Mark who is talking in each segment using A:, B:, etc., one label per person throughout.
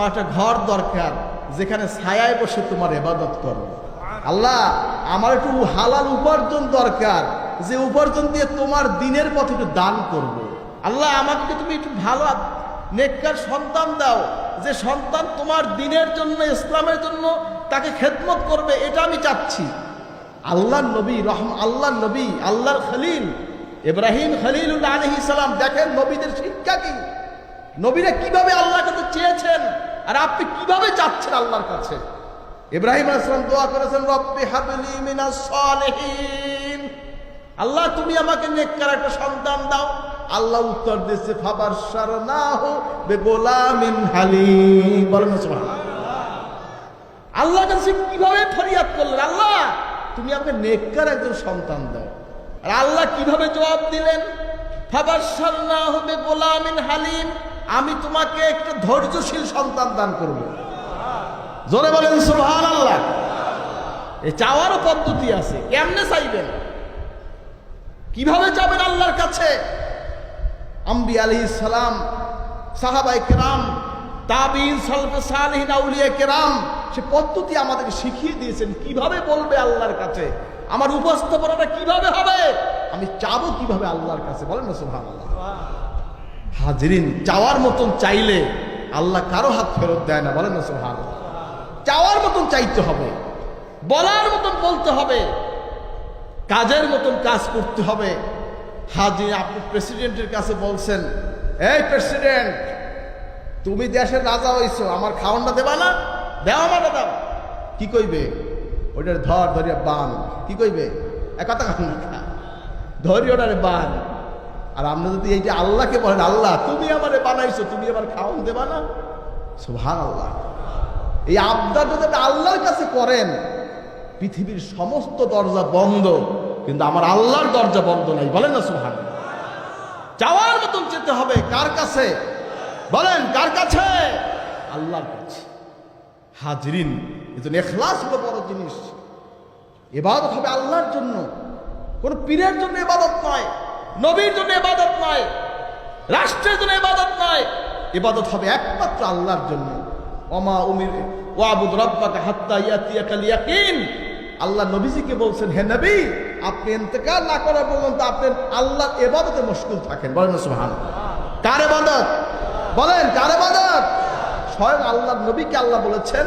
A: আমার একটা ঘর দরকার, যেখানে ছায়ায় বসে তোমার এবাদত করো। আল্লাহ, আমার একটু হালাল উপার্জন দরকার, যে উপার্জন দিয়ে তোমার দিনের পথে একটু দান করব। আল্লাহ, আমাকে তুমি একটু ভালো নেককার সন্তান দাও, যে সন্তান তোমার দিনের জন্য, ইসলামের জন্য তাকে খেদমত করবে, এটা আমি চাচ্ছি। আল্লাহ নবী, রহম আল্লাহ নবী, আল্লাহর খলিল, ইব্রাহিম খলিলুল্লাহ আলহি দেখেন নবীদের শিক্ষা কি? নবীরা কীভাবে আল্লাহর কাছে চেয়েছেন? আর আপনি কীভাবে চাচ্ছেন আল্লাহর কাছে? ইব্রাহিম আসলাম দোয়া করেছেন, রব্বি হাবলি মিনাস সালিহিন। আল্লাহ, তুমি আমাকে নেককার একটা সন্তান দাও। আল্লাহ উত্তর দিচ্ছে ফাবার সারনাহু বেগোলামিন হালিম। বলেন না, সুবহানাল্লাহ। আল্লাহর কাছে কীভাবে ফরিয়াদ করলেন? আল্লাহ, তুমি আমাকে নেককার একজন সন্তান দাও। আর আল্লাহ কীভাবে জবাব দিলেন? ফাবাসার না হবে গোলামিন হালিম। আমি তোমাকে একটা ধৈর্যশীল সন্তান দান করব। জোরে বলেন সুবহান আল্লাহ এই চাওয়ারও পদ্ধতি আছে, কেমনে চাইবেন? কীভাবে যাবেন আল্লাহর কাছে? আম্বি আলী সালাম সাহাবাই কেরাম তাবিন সলফে সালহিন, আউলিয়া কেরাম, সে পদ্ধতি আমাদেরকে শিখিয়ে দিয়েছেন, কীভাবে বলবে আল্লাহর কাছে? আমার উপস্থাপনাটা কীভাবে হবে? আমি চাবো কীভাবে আল্লাহর কাছে? বলেন না সুহান হাজরিন চাওয়ার মতন চাইলে আল্লাহ কারও হাত ফেরত দেয় না, বলেন সুহান চাওয়ার মতন চাইতে হবে, বলার মতন বলতে হবে, কাজের মতন কাজ করতে হবে। হাজি, আপনি প্রেসিডেন্টের কাছে বলছেন, এই প্রেসিডেন্ট, তুমি দেশের রাজা হইছো আমার খাওয়ানটা দেবা না? দেওয়া আমার দাও কি কইবে? ওইটার ধর, ধরিয়া বান। কি কইবে? এক কথা ধরি ওটারে বান। আর আমরা যদি এই যে আল্লাহকে বলেন, আল্লাহ, তুমি আমারে বানাইছো, তুমি আমার খাওয়ান দেবা না? সুভান আল্লাহ এই আবদার যদি আল্লাহর কাছে করেন, পৃথিবীর সমস্ত দরজা বন্ধ, কিন্তু আমার আল্লাহর দরজা বন্ধ নাই, বলেন না সুহান চাওয়ার মতন যেতে হবে, কার কাছে? বলেন, কার কাছে? আল্লাহর কাছে। হাজরিন এজন্য এখলাস হলো বড় জিনিস। এবাদত হবে আল্লাহর জন্য। কোন পীরের জন্য এবাদত নয়। নবীর জন্য এবাদত নয় রাষ্ট্রের জন্য এবাদত নয় এবাদত হবে একমাত্র আল্লাহর জন্য। অমা উমির, ওয়াবুদ রব্বাকা হাত্তা ইয়াতিয়াকাল ইয়াকিন আল্লাহ নবীজিকে বলছেন, হে নবী, আপনি ইন্তেকাল না করা পর্যন্ত আপনি আল্লাহর এবাদতে মুশকুল থাকেন। বলেন না সুবহান কার এবাদত বলেন, কার এবাদত স্বয়ং আল্লাহ নবীকে আল্লাহ বলেছেন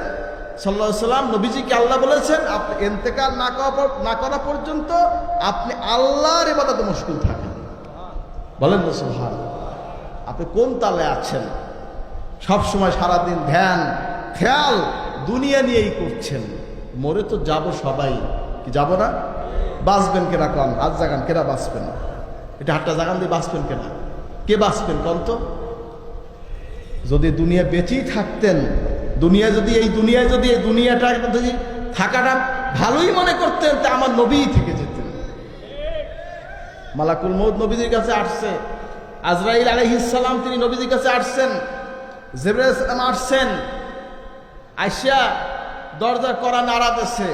A: সাল্লাহ সাল্লাম নবীজিকে আল্লাহ বলেছেন, আপনি ইন্তেকাল না করা না করা পর্যন্ত আপনি আল্লাহর এবাদতে মুশকুল থাকেন। বলেন না সুবহান আপনি কোন তালে আছেন? সব সময় সারাদিন ধ্যান, খেয়াল দুনিয়া নিয়েই করছেন। মরে তো যাব সবাই। কি যাব না? বাঁচবেন কেনা কন? হাত জাগান কেনা বাঁচবেন? এটা হাতটা জাগান দিয়ে বাঁচবেন কেনা? কে বাঁচবেন কন তো? যদি দুনিয়া বেঁচেই থাকতেন, দুনিয়া যদি এই দুনিয়ায় যদি এই দুনিয়াটা যদি থাকাটা ভালোই মনে করতেন, তা আমার নবীই থেকে যেতেন। মালাকুল মৌদ নবীজির কাছে আসছে। আজরাইল আলহিসাল্লাম তিনি নবীজির কাছে আসছেন। জেবরাইসালাম আসছেন। আইসা দরজার করা নাড়া দিচ্ছে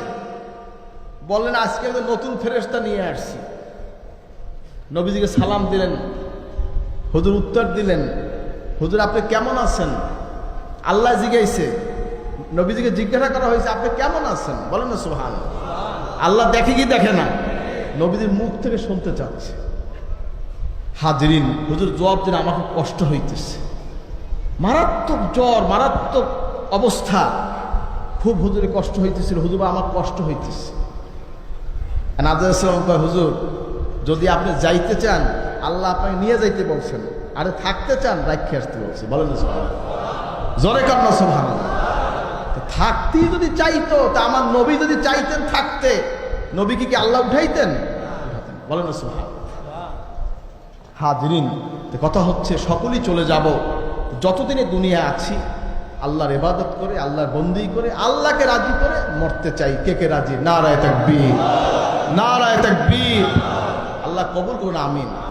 A: বললেন, আজকে নতুন ফেরেস্তা নিয়ে আসছি। নবীজিকে সালাম দিলেন। হুজুর উত্তর দিলেন, হুজুর, আপনি কেমন আছেন? আল্লাহ জিজ্ঞাইছে নবীজিকে জিজ্ঞাসা করা হয়েছে, আপনি কেমন আছেন? বলেন না সুহান আল্লাহ দেখে কি দেখে না। নবীদের মুখ থেকে শুনতে চাচ্ছে। হাজরিন, হুজুর জবাব দিন আমাকে কষ্ট হইতেছে। মারাত্মক জ্বর, মারাত্মক অবস্থা। খুব হুজুরে কষ্ট হইতেছিল হুজুর আমার কষ্ট হইতেছে। ইসলাম কয়, হুজুর, যদি আপনি যাইতে চান, আল্লাহ আপনাকে নিয়ে যাইতে বলছেন। আরে থাকতে চান রাখে আসতে বলছে। বলেন জরে কান্না সোহান থাকতেই যদি চাইতো, তা আমার নবী যদি চাইতেন থাকতে নবীকে কি আল্লাহ উঠাইতেন? বলেন না হাজরিন কথা হচ্ছে সকলেই চলে যাব। যতদিনে দুনিয়া আছি, আল্লাহর ইবাদত করে, আল্লাহর বন্দি করে, আল্লাহকে রাজি করে মরতে চাই। কে কে রাজি? নারায় তাকবীর। নারায় তাকবীর। আল্লাহ কবুল করুন, আমিন।